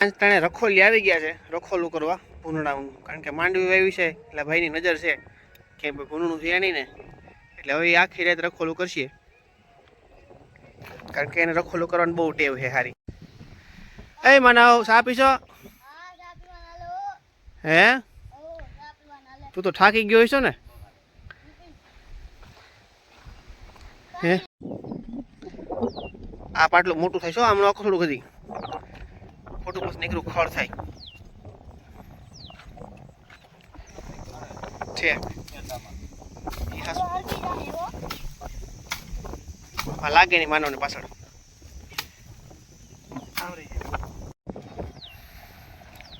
ત્રણે રખોલી આવી ગયા છે, રખોલું કરવા ભૂનડાનું કારણ કે માંડવી વાવી છે, એટલે ભાઈની નજર છે કે ભૂંડણું છે નહીં ને, એટલે હવે આખી રાત રખોલું કરશે. કારણ કે એને રખોલું કરવાની બહુ ટેવ છે સારી એ મનાવ સા પીશો? હે? તું તો થાકી ગયો છો ને? હે? આ પાટલું મોટું થાય છો આમનું આખું થોડું કદી ખોટું બસ નીકળું, ખળ થાય. છે. લાગે નહીં માનવને પાછળ.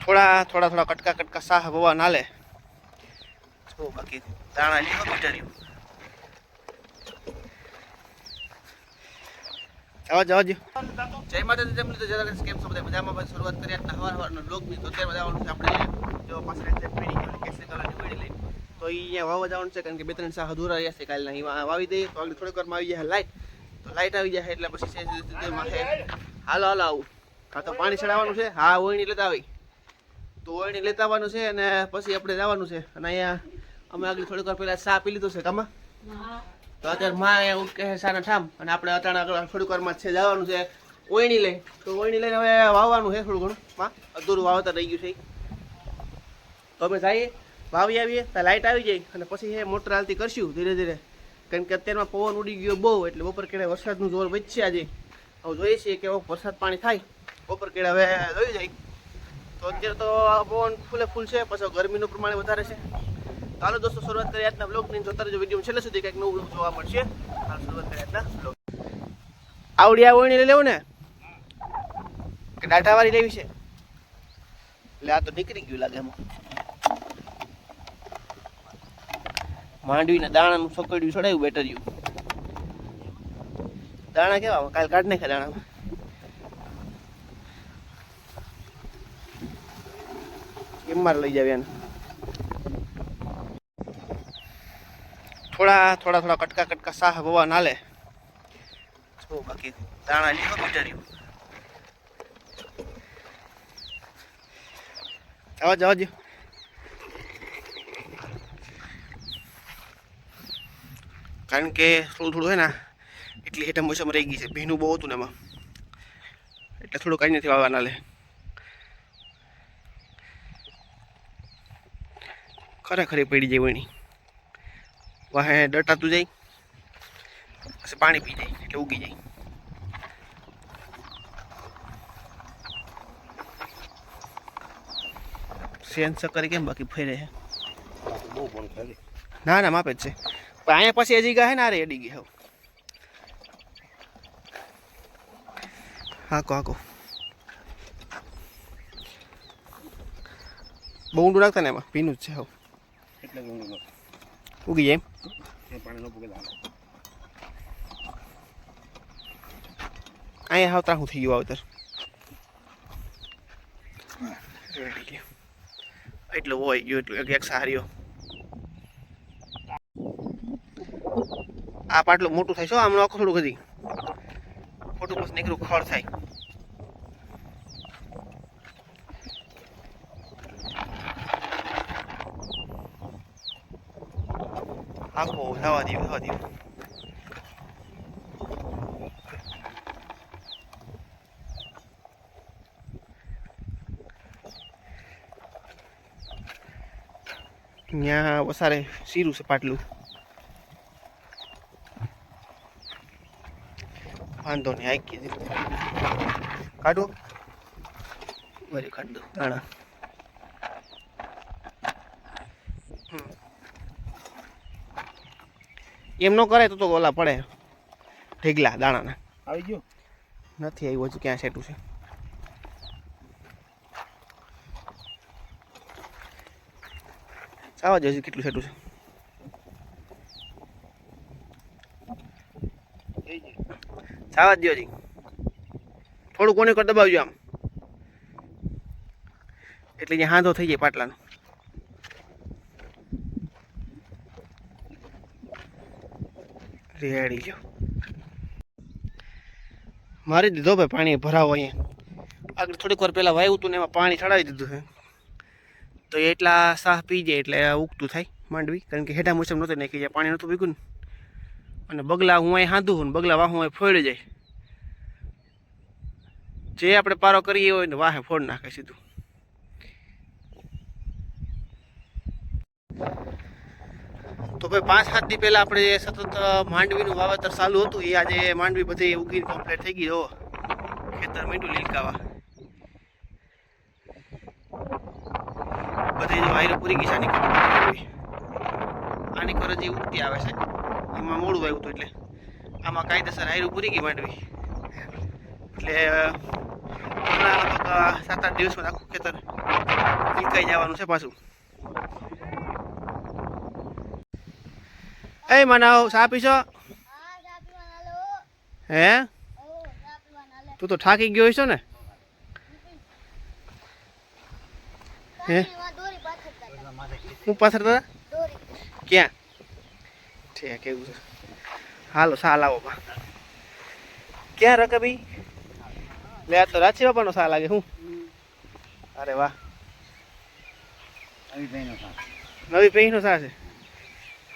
થોડા થોડા થોડા કટકા કટકા સાહ બવા નાલે. બાકી દાણા લીધો જવા જવા જય માતાજી જય મુરલી જરા કેમ છો બધા? મજામાં? બસ શરૂઆત કરી આજના હવાર હવારનો લોકની. તો અત્યારે જવાનું છે આપણે જો પાસે રહેશે પીડી ગયો કેસરી કલરની વેડી લઈ તો ઈ અહીંયા વાવવા જવાનું છે કારણ કે બે ત્રણ સાહ અધૂરા રહ્યા છે. કાલના નહીં વાવી દઈએ. તો આગળ થોડીક વારમાં આવી જાય લાઈટ તો લાઈટ આવી જાય એટલે પછી છે હાલો હાલો આવું. હા તો પાણી ચડાવવાનું છે. હા ઓયણી લેતા આવી. તો ઓયણી લેતા આવવાનું છે અને પછી આપણે જવાનું છે. અને અહીંયા અમે આગળ થોડીક વાર પહેલાં ચા પી લીધો છે. કામાં? તો અત્યારે માં એવું કહે સારા ઠામ, અને આપણે અત્યારે આગળ થોડીક વારમાં છે, જવાનું છે ઓયણી લઈ. તો ઓયણી લઈને હવે વાવવાનું છે થોડું ઘણું. માં અધૂરું વાવતર રહી ગયું છે. તો અમે જઈએ વાવી આવીએ, તો લાઇટ આવી જાય અને પછી એ મોટર હાલતી કરશું ધીરે ધીરે. કારણ કે અત્યારમાં પવન ઉડી ગયો બહુ, એટલે બપોર કેળે વરસાદનું જોર વધશે આજે. હવે જોઈએ છીએ કે વરસાદ પાણી થાય, બપોર કેળે હવે જોઈ જાય. તો અત્યારે તો પવન ફૂલે ફૂલ છે, પછી ગરમીનું પ્રમાણ વધારે છે. ચાલો દોસ્તો, શરૂઆત કરીએ આજના બ્લોગની જોતા રહેજો વીડિયો છેલ્લે સુધી કંઈક નવું જોવા મળશે. ચાલો શરૂઆત કરીએ આજના બ્લોગ આવડિયા વણી લેવું ને? કે ડાઢાવાળી લેવી છે? એટલે આ તો નીકળી ગયું લાગે એમાં. માંડવીના દાણાનું સકડ્યું ચડાવ્યું બેટર્યું. દાણા કેવા કાલ કાઢ નાખ્યા દાણામાં. કેમ લઈ જાવ એને. થોડા થોડા થોડા કટકા કટકા સાહ ભવા નાલે. જો બાકી દાણા લીધો બેટર્યું જવા દો કારણ કે થોડું થોડું હે ને, એટલી હેઠળ મોસમ રહી ગઈ છે. ભીનું બહુ હતું ને એમાં. એટલે થોડું કાંઈ નથી વાવવાના લે ખરેખર પડી જાય વણી. વાહે ડટાતું જાય. પછી પાણી પી જાય એટલે ઉગી જાય. સેન કરી કેમ બાકી ફેરે છે ના ના માપે જ છે. પણ અહીંયા પછી હજી ગયા છે ને આરે અડી ગઈ હવે. હાકો હાકો. બહુ ઊંડું નાખતા ને એમાં? ભીનું જ છે હવે. એટલે ઉગી જાય એમ પાણી પૂગે અહીંયા હાવ ત્રાહું થઈ ગયું વાવતર એટલું હોય ગયું એટલું એક સારીઓ આ પાટલું મોટું થાય શું આમનું આખું કદી ખોટું પછી નીકળું ખડ થાય આખો જવા દે જવા દે ત્યાં વસારે સીરું છે પાટલું વાંધો નહીં આઈ કીધું કાઢો વરી કાઢ દો દાણા હમ. એમ ન કરે તો તો ઓલા પડે. ઢીગલા દાણાના. આવી ગયો? નથી આવ્યું હજુ ક્યાં સેટું છે? આવા જ હજી કેટલું સેટું છે. સાવા જ હજી. થોડું કોને કર દબાવજો આમ. એટલે હાંધો થઈ જાય પાટલાનો. રેડી લ્યો મારી દીધો ભાઈ પાણી ભરાવો અહીંયા. આગળ થોડીક વાર પહેલાં વાયું હતું ને એમાં પાણી ચડાવી દીધું છે. તો એટલા સાહ પી જાય એટલે ઉગતું થાય માંડવી. કારણ કે હેઠા મોસમ નહોતું નાખી જાય પાણી નહોતું ભીગું ને. અને બગલા હું અહીં હાંધું ને બગલા વાહું અહીં ફોડી જાય. જે આપણે પારો કરીએ હોય ને વાહે ફોડ નાખે સીધું. તો ભાઈ પાંચ સાત દી પહેલા આપણે સતત માંડવીનું વાવેતર ચાલુ હતું, એ આજે માંડવી બધી ઉગીને કમ્પ્લીટ થઈ ગઈ જો ખેતર મીઠું લીલકાવા. બધી વાયરો પૂરી ગઈ છે, આની આની કર જે ઉગતી આવે છે. એમાં મોડું આવ્યું હતું એટલે. આમાં કાયદેસર આયરું પૂરી ગઈ માંડવી. એટલે સાત આઠ દિવસમાં આખું ખેતર લીલકાઈ જવાનું છે પાછું. એ મનાવ ચા પીશો. હે? તું તો થાકી ગયો છો ને. હે? હું પાછળ દાદા ક્યાં? ઠીક એવું છે. હાલો સા આવો બા. ક્યાં રકે ભાઈ? લે આ તો રાચી બાપાનો સા લાગે હું? અરે વાહ. આવી ભાઈનો સાથ નવી પેહીનો સા છે?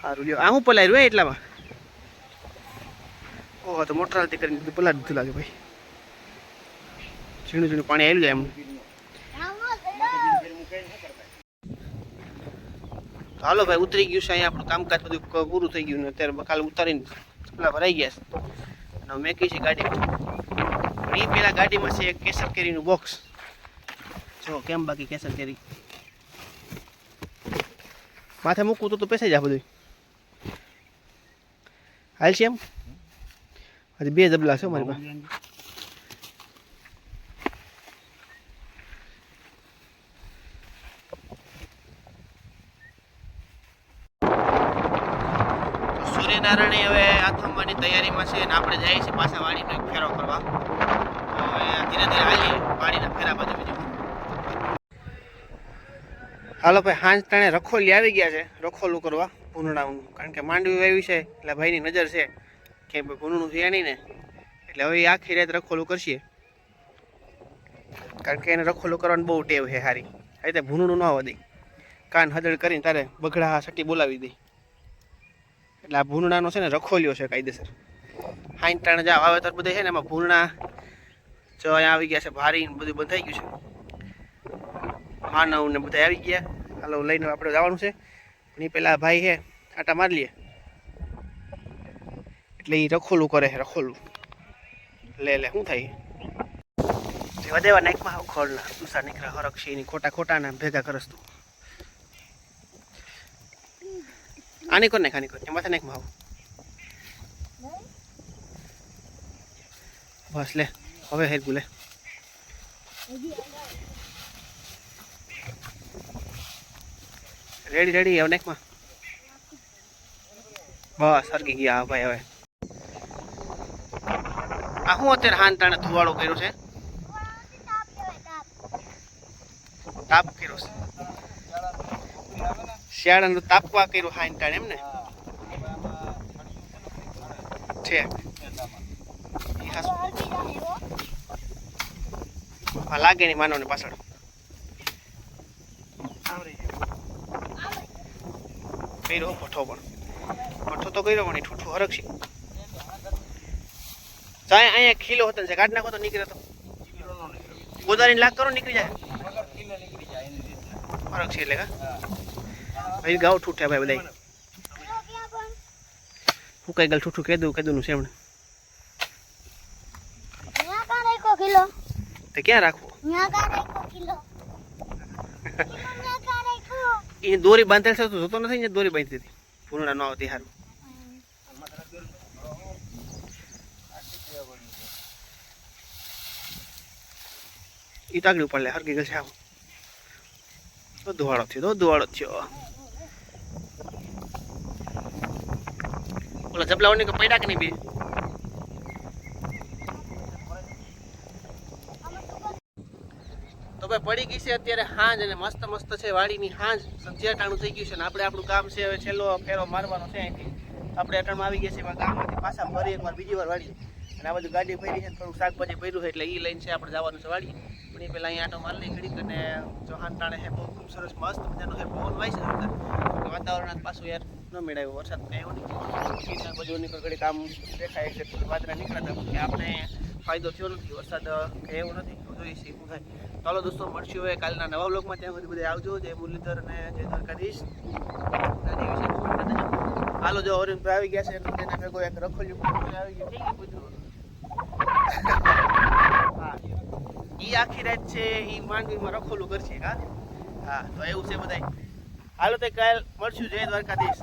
સારું લ્યો. આ હું પલાય હે એટલામાં? ઓહો, તો મોટર હાલતી કરીને બધું પલાળી દીધું લાગે ભાઈ. ઝીણું ઝીણું પાણી આવી જાય એમ. હાલો ભાઈ, ઉતરી ગયું છે અહીંયા આપણું કામકાજ બધું પૂરું થઈ ગયું ને અત્યારે કાલે ઉતારીને પેલા ભરાઈ ગયા છે. અને મેં છે ગાડીમાં એ પેલા ગાડીમાં છે એક કેસર કેરીનું બોક્સ જો, કેમ બાકી કેસર કેરી? માથે મૂકવું તો તો પેસાઈ જાય બધું હાલ છે એમ? હજી બે જબલા છે મારી પાસે. સૂર્યનારાયણ હવે આથમવાની તૈયારીમાં છે અને આપણે જઈએ છીએ પાછા વાડીનો એક ફેરો કરવા. ધીરે ધીરે આવીએ વાડીના ફેરા બાજુ બીજું. હાલો ભાઈ, હાંજ ટાણે રખોલી આવી ગયા છે, રખોલું કરવા. ભૂંડણાનું કારણ કે માંડવી વાવી છે, એટલે ભાઈની નજર છે કે ભાઈ ભૂંડણું છે નહીં ને. એટલે હવે આખી રાત રખોલું કરશે. કારણ કે એને રખોલું કરવાની બહુ ટેવ છે સારી રીતે ભૂંડણું ન વધી કાન હદળ કરીને તારે બગડા સટી બોલાવી દે. એટલે આ ભૂંડણાનો છે ને રખોલ્યો છે કાયદેસર. હાઈન જાવ આવે વાવેતર બધે છે ને એમાં ભૂંડણા જો અહીંયા આવી ગયા છે ભારી ને બધું બંધાઈ ગયું છે. માનવ ને બધા આવી ગયા. હાલો લઈને આપણે જવાનું છે. પણ પેલા ભાઈ હે આટા મારી લઈએ એટલે એ રખોલું કરે છે, રખોલું. લે લે, શું થાય? જેવા દેવા નાકમાં આવું ખોળના દુસરા નીકળે હરક્ષી ની ખોટા ખોટા ને ભેગા કરસ તું. આની કોને ખાની કોને? માથે નાકમાં આવું. બસ, લે. હવે હેર લે. રેડી રેડી હવે નેકમાં બસ સરગી ગયા ભાઈ હવે. આ હું અત્યારે હાન તાણે ધુવાળો કર્યો છે? તાપ કર્યો છે. શિયાળાનું તાપવા કર્યું હાન તાણે, એમ ને? છે. લાગે નહીં માનવને પાછળ. કર્યો ભઠ્ઠો પણ. ભઠ્ઠો તો કર્યો પણ એ ઠૂઠું હરક છે ચાય અહીંયા ખીલો હતો છે કાઢ નાખો તો નીકળે તો. ગોદારી લાગ કરો નીકળી જાય. ફરક છે એટલે ભાઈ ગાવ ઠૂઠ્યા ભાઈ બધા હું કઈ ગલ ઠૂઠું કહી દઉં કહી દઉં છે એમણે ક્યાં રાખવું? એ દોરી બાંધેલ છે જોતો નથી ને દોરી બાંધી હતી. પૂર્ણા ન આવતી સારું એ તાગડી ઉપર લે હરકી ગયેલ છે આવું. તો ધુવાળો થયો, તો ધુવાળો થયો. ઓલા જબલાઓની પૈડા કે નહીં બે તો ભાઈ પડી ગઈ છે અત્યારે હાંજ અને મસ્ત મસ્ત છે વાડીની હાંજ. સંધ્યાટાણું થઈ ગયું છે ને આપણે આપણું કામ છે, હવે છેલ્લો ફેરો મારવાનો છે અહીંથી. આપણે અટણમાં આવી ગયા છે એમાં ગામમાંથી પાછા ફરી એકવાર બીજી વાર વાળી અને આ બધું ગાડી ભરી છે થોડુંક શાકભાજી ભર્યું છે એટલે એ લઈને છે આપણે જવાનું છે વાડી પણ એ પહેલાં અહીંયા આટો મારી લઈ ઘડીક અને ચૌહાણ ટાણે હે બહુ ખૂબ સરસ મસ્ત મજાનો છે પવન વાય છે વાતાવરણ પાછું યાર ન મેળવ્યો વરસાદ એવું નહીં બધું નીકળ ઘડી કામ દેખાય છે થોડી વાદળા નીકળ્યા હતા કે આપણે ફાયદો થયો નથી, વરસાદ કંઈ એવો નથી જોઈએ છીએ શું થાય. ચાલો દોસ્તો, મળશું હવે કાલના નવા બ્લોગમાં ત્યાં સુધી બધા આવજો. જય મુરલીધર અને જય દ્વારકાધીશ. નાની. હાલો, જો હરીનભાઈ આવી ગયા છે તેના ભેગો એક રખોલ્યું આવી ગયું. થઈ હા. ઈ આખી રાત છે, ઈ માંડવીમાં રખોલું કરશે, હા? હા, તો એવું છે બધાય. હાલો, તે કાલ મળશું. જય દ્વારકાધીશ.